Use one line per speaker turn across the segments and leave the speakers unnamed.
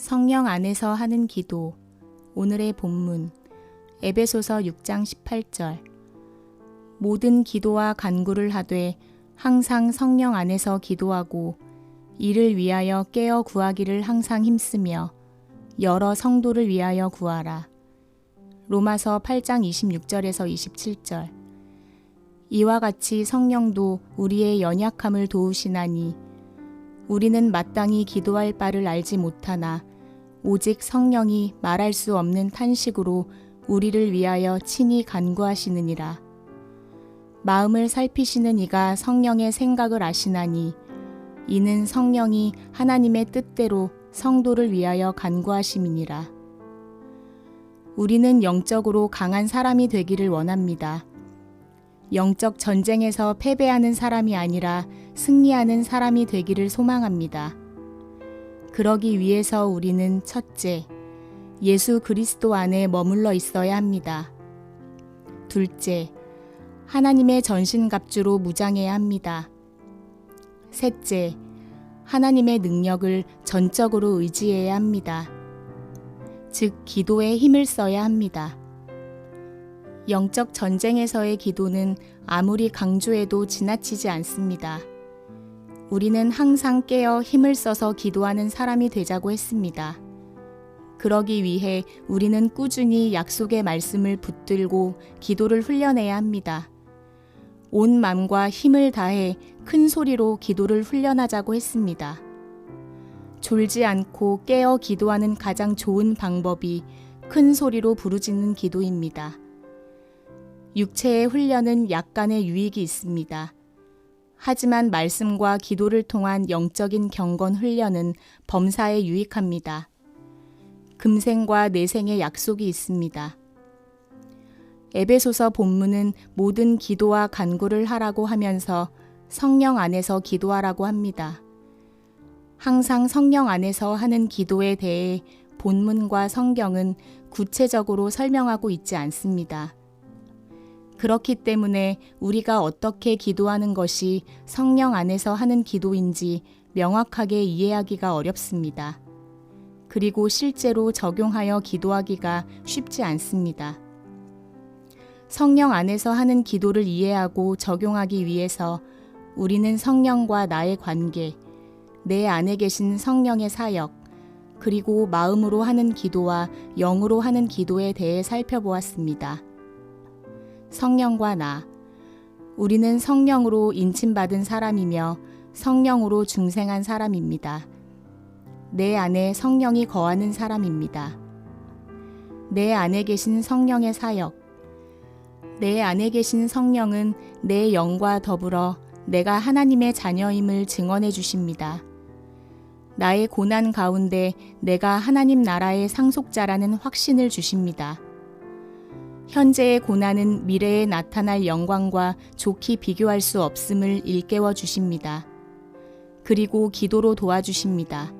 성령 안에서 하는 기도. 오늘의 본문. 에베소서 6장 18절. 모든 기도와 간구를 하되 항상 성령 안에서 기도하고 이를 위하여 깨어 구하기를 항상 힘쓰며 여러 성도를 위하여 구하라. 로마서 8장 26절에서 27절. 이와 같이 성령도 우리의 연약함을 도우시나니 우리는 마땅히 기도할 바를 알지 못하나 오직 성령이 말할 수 없는 탄식으로 우리를 위하여 친히 간구하시느니라. 마음을 살피시는 이가 성령의 생각을 아시나니 이는 성령이 하나님의 뜻대로 성도를 위하여 간구하심이니라. 우리는 영적으로 강한 사람이 되기를 원합니다. 영적 전쟁에서 패배하는 사람이 아니라 승리하는 사람이 되기를 소망합니다. 그러기 위해서 우리는 첫째, 예수 그리스도 안에 머물러 있어야 합니다. 둘째, 하나님의 전신갑주로 무장해야 합니다. 셋째, 하나님의 능력을 전적으로 의지해야 합니다. 즉, 기도에 힘을 써야 합니다. 영적 전쟁에서의 기도는 아무리 강조해도 지나치지 않습니다. 우리는 항상 깨어 힘을 써서 기도하는 사람이 되자고 했습니다. 그러기 위해 우리는 꾸준히 약속의 말씀을 붙들고 기도를 훈련해야 합니다. 온 맘과 힘을 다해 큰 소리로 기도를 훈련하자고 했습니다. 졸지 않고 깨어 기도하는 가장 좋은 방법이 큰 소리로 부르짖는 기도입니다. 육체의 훈련은 약간의 유익이 있습니다. 하지만 말씀과 기도를 통한 영적인 경건 훈련은 범사에 유익합니다. 금생과 내생의 약속이 있습니다. 에베소서 본문은 모든 기도와 간구를 하라고 하면서 성령 안에서 기도하라고 합니다. 항상 성령 안에서 하는 기도에 대해 본문과 성경은 구체적으로 설명하고 있지 않습니다. 그렇기 때문에 우리가 어떻게 기도하는 것이 성령 안에서 하는 기도인지 명확하게 이해하기가 어렵습니다. 그리고 실제로 적용하여 기도하기가 쉽지 않습니다. 성령 안에서 하는 기도를 이해하고 적용하기 위해서 우리는 성령과 나의 관계, 내 안에 계신 성령의 사역, 그리고 마음으로 하는 기도와 영으로 하는 기도에 대해 살펴보았습니다. 성령과 나. 우리는 성령으로 인침받은 사람이며 성령으로 중생한 사람입니다. 내 안에 성령이 거하는 사람입니다. 내 안에 계신 성령의 사역. 내 안에 계신 성령은 내 영과 더불어 내가 하나님의 자녀임을 증언해 주십니다. 나의 고난 가운데 내가 하나님 나라의 상속자라는 확신을 주십니다. 현재의 고난은 미래에 나타날 영광과 좋게 비교할 수 없음을 일깨워 주십니다. 그리고 기도로 도와주십니다.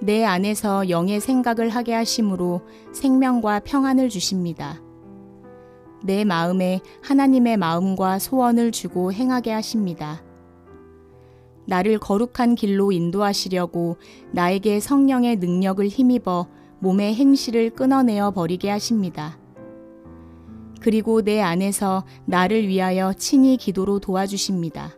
내 안에서 영의 생각을 하게 하심으로 생명과 평안을 주십니다. 내 마음에 하나님의 마음과 소원을 주고 행하게 하십니다. 나를 거룩한 길로 인도하시려고 나에게 성령의 능력을 힘입어 몸의 행실을 끊어내어 버리게 하십니다. 그리고 내 안에서 나를 위하여 친히 기도로 도와주십니다.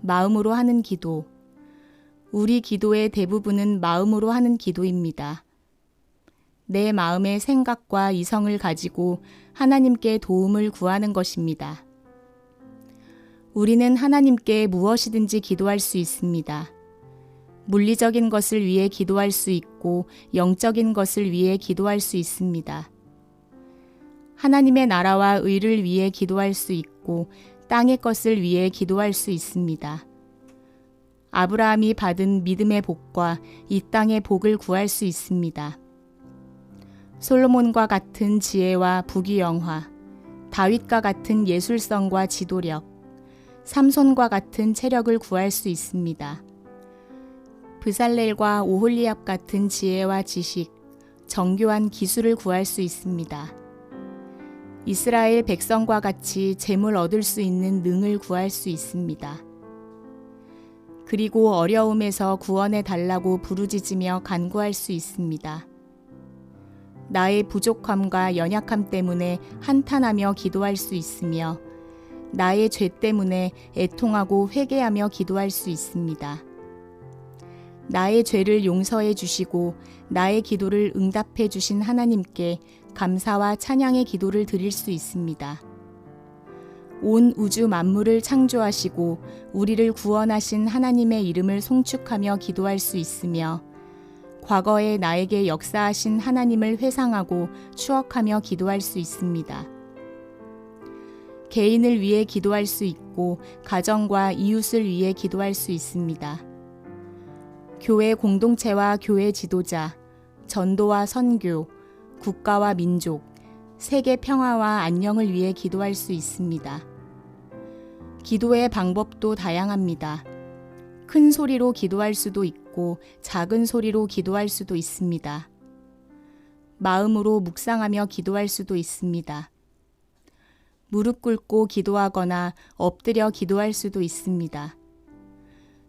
마음으로 하는 기도. 우리 기도의 대부분은 마음으로 하는 기도입니다. 내 마음의 생각과 이성을 가지고 하나님께 도움을 구하는 것입니다. 우리는 하나님께 무엇이든지 기도할 수 있습니다. 물리적인 것을 위해 기도할 수 있고 영적인 것을 위해 기도할 수 있습니다. 하나님의 나라와 의를 위해 기도할 수 있고 땅의 것을 위해 기도할 수 있습니다. 아브라함이 받은 믿음의 복과 이 땅의 복을 구할 수 있습니다. 솔로몬과 같은 지혜와 부귀영화, 다윗과 같은 예술성과 지도력, 삼손과 같은 체력을 구할 수 있습니다. 브살렐과 오홀리압 같은 지혜와 지식, 정교한 기술을 구할 수 있습니다. 이스라엘 백성과 같이 재물 얻을 수 있는 능을 구할 수 있습니다. 그리고 어려움에서 구원해 달라고 부르짖으며 간구할 수 있습니다. 나의 부족함과 연약함 때문에 한탄하며 기도할 수 있으며 나의 죄 때문에 애통하고 회개하며 기도할 수 있습니다. 나의 죄를 용서해 주시고 나의 기도를 응답해 주신 하나님께 감사와 찬양의 기도를 드릴 수 있습니다. 온 우주 만물을 창조하시고 우리를 구원하신 하나님의 이름을 송축하며 기도할 수 있으며 과거에 나에게 역사하신 하나님을 회상하고 추억하며 기도할 수 있습니다. 개인을 위해 기도할 수 있고 가정과 이웃을 위해 기도할 수 있습니다. 교회 공동체와 교회 지도자, 전도와 선교, 국가와 민족, 세계 평화와 안녕을 위해 기도할 수 있습니다. 기도의 방법도 다양합니다. 큰 소리로 기도할 수도 있고 작은 소리로 기도할 수도 있습니다. 마음으로 묵상하며 기도할 수도 있습니다. 무릎 꿇고 기도하거나 엎드려 기도할 수도 있습니다.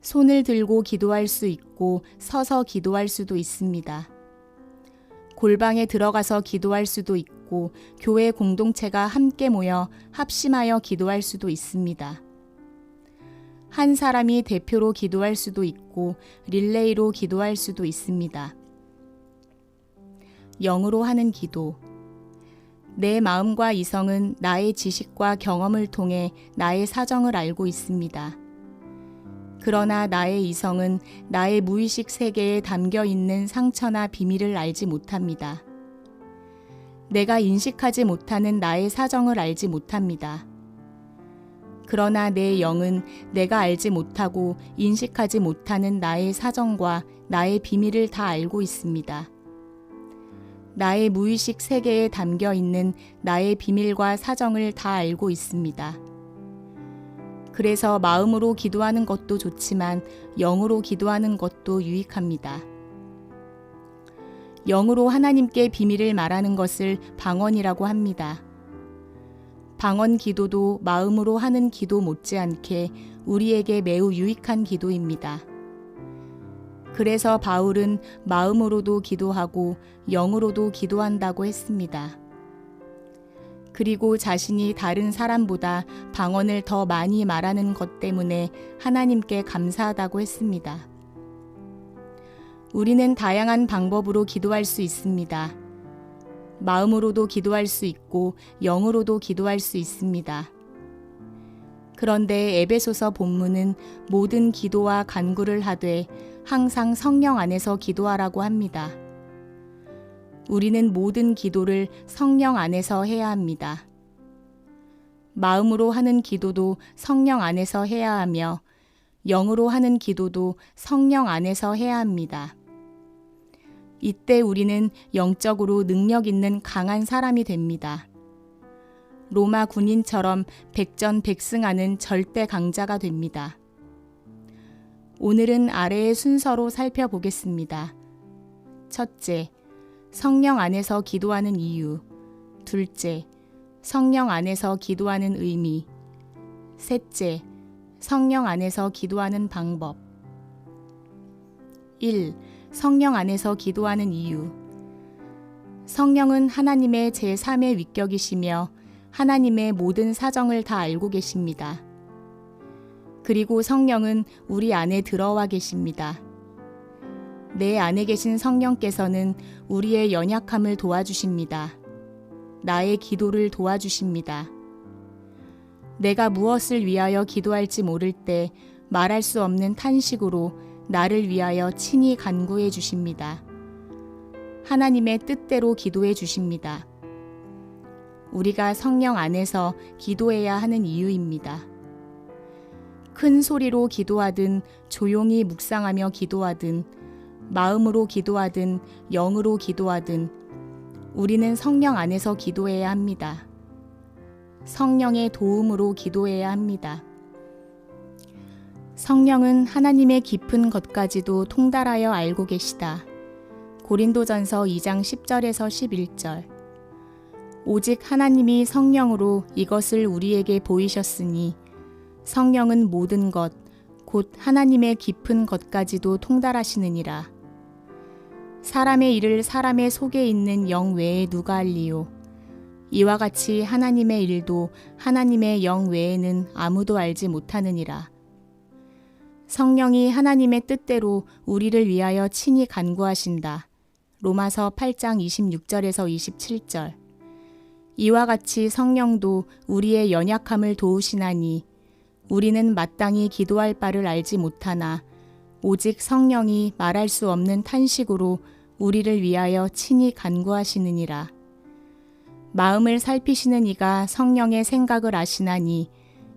손을 들고 기도할 수 있고 서서 기도할 수도 있습니다. 골방에 들어가서 기도할 수도 있고 교회 공동체가 함께 모여 합심하여 기도할 수도 있습니다. 한 사람이 대표로 기도할 수도 있고 릴레이로 기도할 수도 있습니다. 영으로 하는 기도. 내 마음과 이성은 나의 지식과 경험을 통해 나의 사정을 알고 있습니다. 그러나 나의 이성은 나의 무의식 세계에 담겨 있는 상처나 비밀을 알지 못합니다. 내가 인식하지 못하는 나의 사정을 알지 못합니다. 그러나 내 영은 내가 알지 못하고 인식하지 못하는 나의 사정과 나의 비밀을 다 알고 있습니다. 나의 무의식 세계에 담겨 있는 나의 비밀과 사정을 다 알고 있습니다. 그래서 마음으로 기도하는 것도 좋지만 영으로 기도하는 것도 유익합니다. 영으로 하나님께 비밀을 말하는 것을 방언이라고 합니다. 방언 기도도 마음으로 하는 기도 못지않게 우리에게 매우 유익한 기도입니다. 그래서 바울은 마음으로도 기도하고 영으로도 기도한다고 했습니다. 그리고 자신이 다른 사람보다 방언을 더 많이 말하는 것 때문에 하나님께 감사하다고 했습니다. 우리는 다양한 방법으로 기도할 수 있습니다. 마음으로도 기도할 수 있고 영으로도 기도할 수 있습니다. 그런데 에베소서 본문은 모든 기도와 간구를 하되 항상 성령 안에서 기도하라고 합니다. 우리는 모든 기도를 성령 안에서 해야 합니다. 마음으로 하는 기도도 성령 안에서 해야 하며 영으로 하는 기도도 성령 안에서 해야 합니다. 이때 우리는 영적으로 능력 있는 강한 사람이 됩니다. 로마 군인처럼 백전백승하는 절대 강자가 됩니다. 오늘은 아래의 순서로 살펴보겠습니다. 첫째, 성령 안에서 기도하는 이유. 둘째, 성령 안에서 기도하는 의미. 셋째, 성령 안에서 기도하는 방법. 1. 성령 안에서 기도하는 이유. 성령은 하나님의 제3의 위격이시며 하나님의 모든 사정을 다 알고 계십니다. 그리고 성령은 우리 안에 들어와 계십니다. 내 안에 계신 성령께서는 우리의 연약함을 도와주십니다. 나의 기도를 도와주십니다. 내가 무엇을 위하여 기도할지 모를 때 말할 수 없는 탄식으로 나를 위하여 친히 간구해 주십니다. 하나님의 뜻대로 기도해 주십니다. 우리가 성령 안에서 기도해야 하는 이유입니다. 큰 소리로 기도하든 조용히 묵상하며 기도하든 마음으로 기도하든 영으로 기도하든 우리는 성령 안에서 기도해야 합니다. 성령의 도움으로 기도해야 합니다. 성령은 하나님의 깊은 것까지도 통달하여 알고 계시다. 고린도전서 2장 10절에서 11절. 오직 하나님이 성령으로 이것을 우리에게 보이셨으니 성령은 모든 것, 곧 하나님의 깊은 것까지도 통달하시느니라. 사람의 일을 사람의 속에 있는 영 외에 누가 알리요? 이와 같이 하나님의 일도 하나님의 영 외에는 아무도 알지 못하느니라. 성령이 하나님의 뜻대로 우리를 위하여 친히 간구하신다. 로마서 8장 26절에서 27절. 이와 같이 성령도 우리의 연약함을 도우시나니 우리는 마땅히 기도할 바를 알지 못하나 오직 성령이 말할 수 없는 탄식으로 우리를 위하여 친히 간구하시느니라. 마음을 살피시는 이가 성령의 생각을 아시나니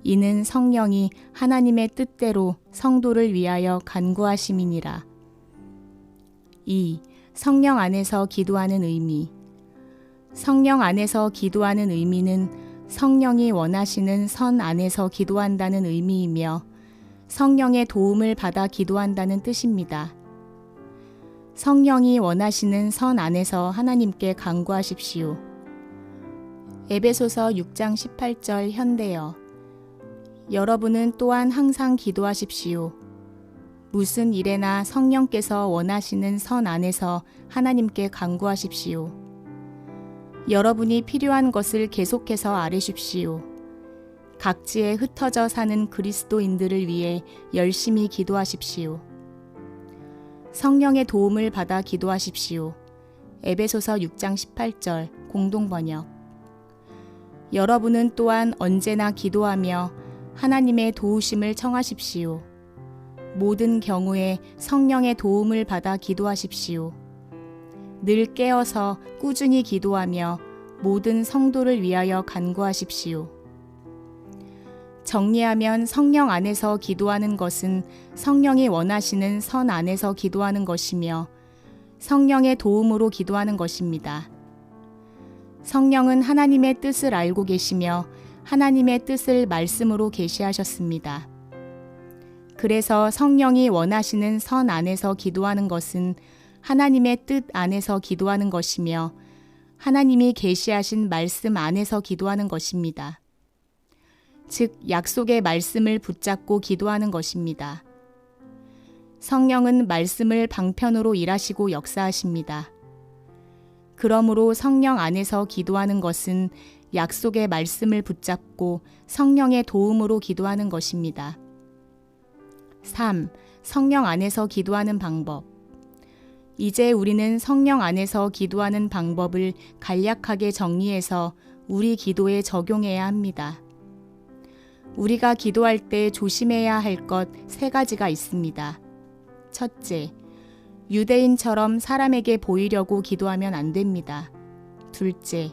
이는 성령이 하나님의 뜻대로 성도를 위하여 간구하심이니라. 2. 성령 안에서 기도하는 의미. 성령 안에서 기도하는 의미는 성령이 원하시는 선 안에서 기도한다는 의미이며 성령의 도움을 받아 기도한다는 뜻입니다. 성령이 원하시는 선 안에서 하나님께 간구하십시오. 에베소서 6장 18절 현대어 여러분은 또한 항상 기도하십시오. 무슨 일에나 성령께서 원하시는 선 안에서 하나님께 간구하십시오. 여러분이 필요한 것을 계속해서 아뢰십시오. 각지에 흩어져 사는 그리스도인들을 위해 열심히 기도하십시오. 성령의 도움을 받아 기도하십시오. 에베소서 6장 18절 공동번역 여러분은 또한 언제나 기도하며 하나님의 도우심을 청하십시오. 모든 경우에 성령의 도움을 받아 기도하십시오. 늘 깨어서 꾸준히 기도하며 모든 성도를 위하여 간구하십시오. 정리하면 성령 안에서 기도하는 것은 성령이 원하시는 선 안에서 기도하는 것이며 성령의 도움으로 기도하는 것입니다. 성령은 하나님의 뜻을 알고 계시며 하나님의 뜻을 말씀으로 계시하셨습니다. 그래서 성령이 원하시는 선 안에서 기도하는 것은 하나님의 뜻 안에서 기도하는 것이며 하나님이 계시하신 말씀 안에서 기도하는 것입니다. 즉 약속의 말씀을 붙잡고 기도하는 것입니다. 성령은 말씀을 방편으로 일하시고 역사하십니다. 그러므로 성령 안에서 기도하는 것은 약속의 말씀을 붙잡고 성령의 도움으로 기도하는 것입니다. 3. 성령 안에서 기도하는 방법. 이제 우리는 성령 안에서 기도하는 방법을 간략하게 정리해서 우리 기도에 적용해야 합니다. 우리가 기도할 때 조심해야 할 것 세 가지가 있습니다. 첫째, 유대인처럼 사람에게 보이려고 기도하면 안 됩니다. 둘째,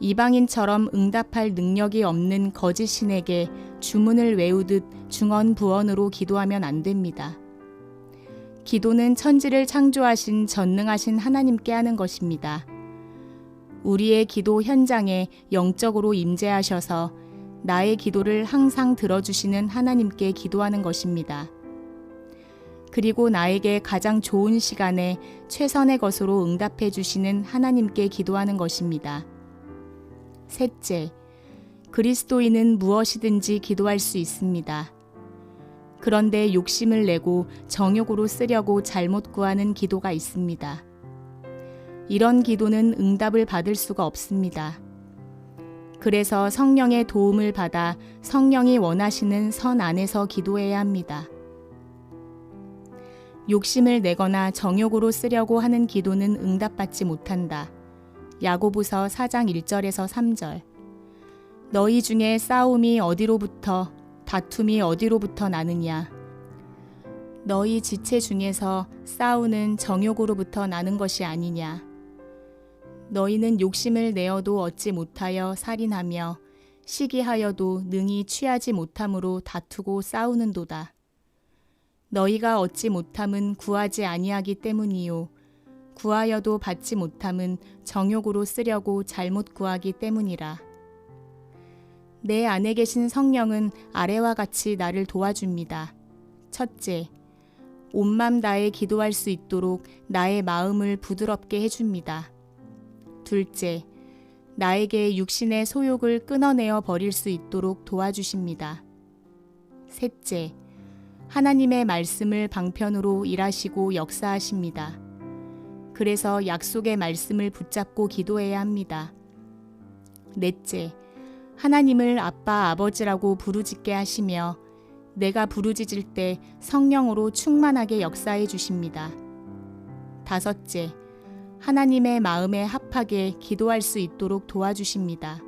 이방인처럼 응답할 능력이 없는 거짓 신에게 주문을 외우듯 중언부언으로 기도하면 안 됩니다. 기도는 천지를 창조하신 전능하신 하나님께 하는 것입니다. 우리의 기도 현장에 영적으로 임재하셔서 나의 기도를 항상 들어주시는 하나님께 기도하는 것입니다. 그리고 나에게 가장 좋은 시간에 최선의 것으로 응답해 주시는 하나님께 기도하는 것입니다. 셋째, 그리스도인은 무엇이든지 기도할 수 있습니다. 그런데 욕심을 내고 정욕으로 쓰려고 잘못 구하는 기도가 있습니다. 이런 기도는 응답을 받을 수가 없습니다. 그래서 성령의 도움을 받아 성령이 원하시는 선 안에서 기도해야 합니다. 욕심을 내거나 정욕으로 쓰려고 하는 기도는 응답받지 못한다. 야고보서 4장 1절에서 3절. 너희 중에 싸움이 어디로부터 다툼이 어디로부터 나느냐? 너희 지체 중에서 싸우는 정욕으로부터 나는 것이 아니냐? 너희는 욕심을 내어도 얻지 못하여 살인하며 시기하여도 능히 취하지 못함으로 다투고 싸우는도다. 너희가 얻지 못함은 구하지 아니하기 때문이요. 구하여도 받지 못함은 정욕으로 쓰려고 잘못 구하기 때문이라. 내 안에 계신 성령은 아래와 같이 나를 도와줍니다. 첫째, 온맘 다해 기도할 수 있도록 나의 마음을 부드럽게 해줍니다. 둘째, 나에게 육신의 소욕을 끊어내어 버릴 수 있도록 도와주십니다. 셋째, 하나님의 말씀을 방편으로 일하시고 역사하십니다. 그래서 약속의 말씀을 붙잡고 기도해야 합니다. 넷째, 하나님을 아빠, 아버지라고 부르짖게 하시며 내가 부르짖을 때 성령으로 충만하게 역사해 주십니다. 다섯째, 하나님의 마음에 합하게 기도할 수 있도록 도와주십니다.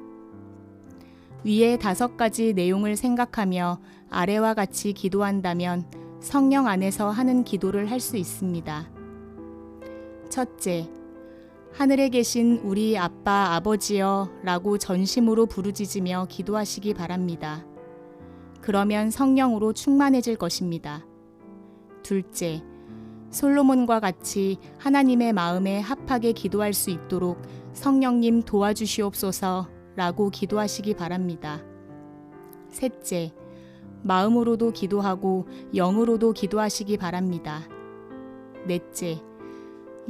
위에 다섯 가지 내용을 생각하며 아래와 같이 기도한다면 성령 안에서 하는 기도를 할 수 있습니다. 첫째, 하늘에 계신 우리 아빠, 아버지여 라고 전심으로 부르짖으며 기도하시기 바랍니다. 그러면 성령으로 충만해질 것입니다. 둘째, 솔로몬과 같이 하나님의 마음에 합하게 기도할 수 있도록 성령님 도와주시옵소서 라고 기도하시기 바랍니다. 셋째, 마음으로도 기도하고 영으로도 기도하시기 바랍니다. 넷째,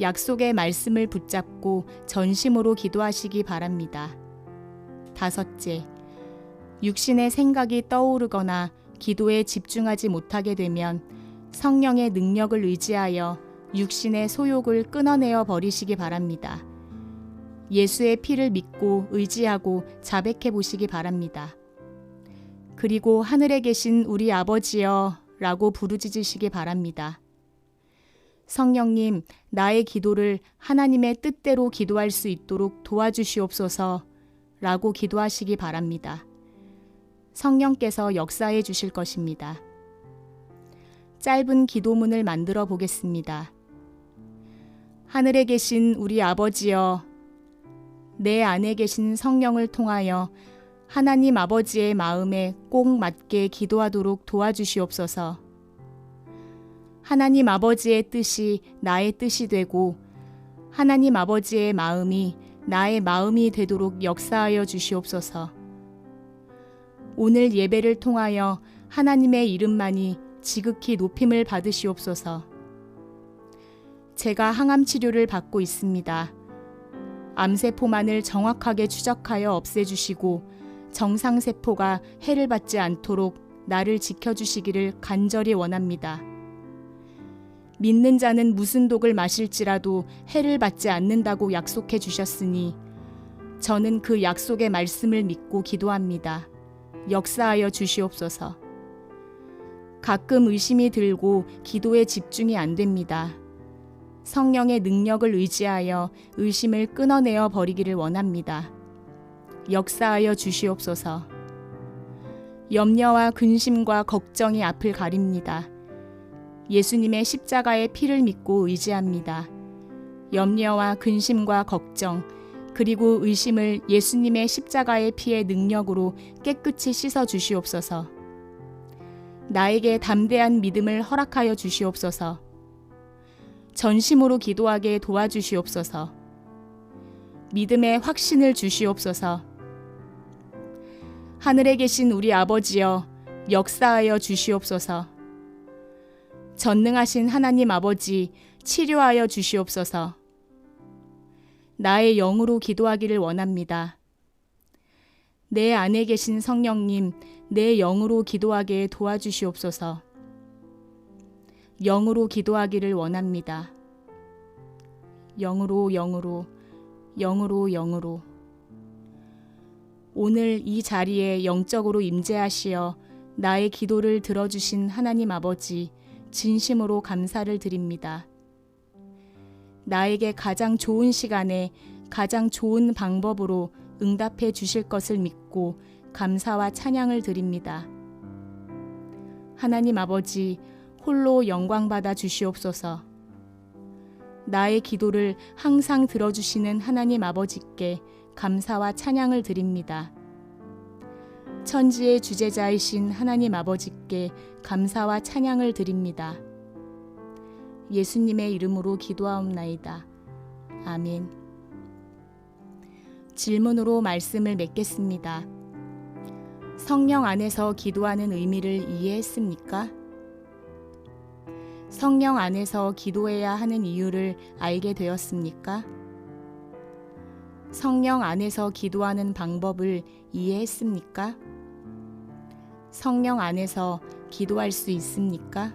약속의 말씀을 붙잡고 전심으로 기도하시기 바랍니다. 다섯째, 육신의 생각이 떠오르거나 기도에 집중하지 못하게 되면 성령의 능력을 의지하여 육신의 소욕을 끊어내어 버리시기 바랍니다. 예수의 피를 믿고 의지하고 자백해 보시기 바랍니다. 그리고 하늘에 계신 우리 아버지여 라고 부르짖으시기 바랍니다. 성령님, 나의 기도를 하나님의 뜻대로 기도할 수 있도록 도와주시옵소서 라고 기도하시기 바랍니다. 성령께서 역사해 주실 것입니다. 짧은 기도문을 만들어 보겠습니다. 하늘에 계신 우리 아버지여, 내 안에 계신 성령을 통하여 하나님 아버지의 마음에 꼭 맞게 기도하도록 도와주시옵소서. 하나님 아버지의 뜻이 나의 뜻이 되고 하나님 아버지의 마음이 나의 마음이 되도록 역사하여 주시옵소서. 오늘 예배를 통하여 하나님의 이름만이 지극히 높임을 받으시옵소서. 제가 항암 치료를 받고 있습니다. 암세포만을 정확하게 추적하여 없애주시고 정상세포가 해를 받지 않도록 나를 지켜주시기를 간절히 원합니다. 믿는 자는 무슨 독을 마실지라도 해를 받지 않는다고 약속해 주셨으니 저는 그 약속의 말씀을 믿고 기도합니다. 역사하여 주시옵소서. 가끔 의심이 들고 기도에 집중이 안 됩니다. 성령의 능력을 의지하여 의심을 끊어내어 버리기를 원합니다. 역사하여 주시옵소서. 염려와 근심과 걱정이 앞을 가립니다. 예수님의 십자가의 피를 믿고 의지합니다. 염려와 근심과 걱정, 그리고 의심을 예수님의 십자가의 피의 능력으로 깨끗이 씻어 주시옵소서. 나에게 담대한 믿음을 허락하여 주시옵소서. 전심으로 기도하게 도와주시옵소서. 믿음의 확신을 주시옵소서. 하늘에 계신 우리 아버지여, 역사하여 주시옵소서. 전능하신 하나님 아버지, 치료하여 주시옵소서. 나의 영으로 기도하기를 원합니다. 내 안에 계신 성령님, 내 영으로 기도하게 도와주시옵소서. 영으로 기도하기를 원합니다. 영으로, 영으로, 영으로, 영으로. 오늘 이 자리에 영적으로 임재하시어 나의 기도를 들어주신 하나님 아버지, 진심으로 감사를 드립니다. 나에게 가장 좋은 시간에 가장 좋은 방법으로 응답해 주실 것을 믿고 감사와 찬양을 드립니다. 하나님 아버지, 홀로 영광받아 주시옵소서. 나의 기도를 항상 들어주시는 하나님 아버지께 감사와 찬양을 드립니다. 천지의 주제자이신 하나님 아버지께 감사와 찬양을 드립니다. 예수님의 이름으로 기도하옵나이다. 아멘. 질문으로 말씀을 맺겠습니다. 성령 안에서 기도하는 의미를 이해했습니까? 성령 안에서 기도해야 하는 이유를 알게 되었습니까? 성령 안에서 기도하는 방법을 이해했습니까? 성령 안에서 기도할 수 있습니까?